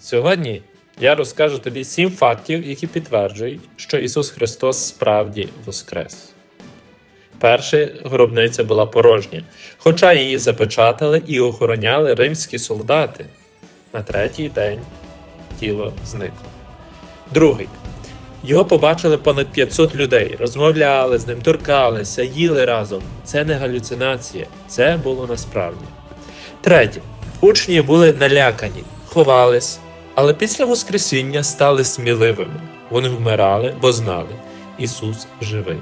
Сьогодні я розкажу тобі сім фактів, які підтверджують, що Ісус Христос справді воскрес. Перше, гробниця була порожня, хоча її запечатали і охороняли римські солдати. На третій день тіло зникло. Другий. Його побачили понад 500 людей, розмовляли з ним, торкалися, їли разом. Це не галюцинація, це було насправді. Третє. Учні були налякані, ховались, але після Воскресіння стали сміливими. Вони вмирали, бо знали, Ісус живий.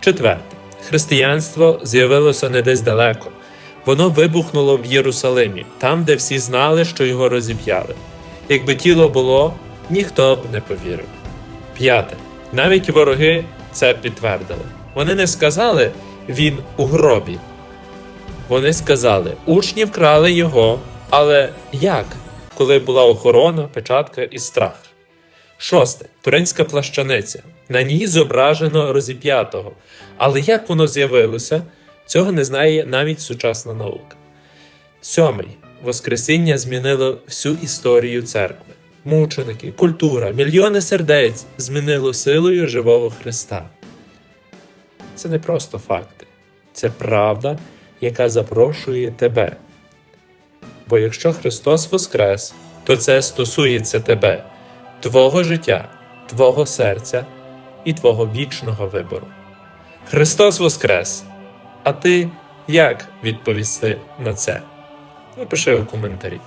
Четверте. Християнство з'явилося не десь далеко. Воно вибухнуло в Єрусалимі, там, де всі знали, що його розіп'яли. Якби тіло було, ніхто б не повірив. П'яте. Навіть вороги це підтвердили. Вони не сказали він у гробі. Вони сказали, учні вкрали його, але як? Коли була охорона, печатка і страх. Шосте. Туринська плащаниця. На ній зображено розіп'ятого. Але як воно з'явилося, цього не знає навіть сучасна наука. Сьомий. Воскресіння змінило всю історію церкви. Мученики, культура, мільйони сердець змінило силою живого Христа. Це не просто факти, це правда, яка запрошує тебе. Бо якщо Христос воскрес, то це стосується тебе, твого життя, твого серця і твого вічного вибору. Христос воскрес! А ти як відповісти на це? Напиши у коментарі.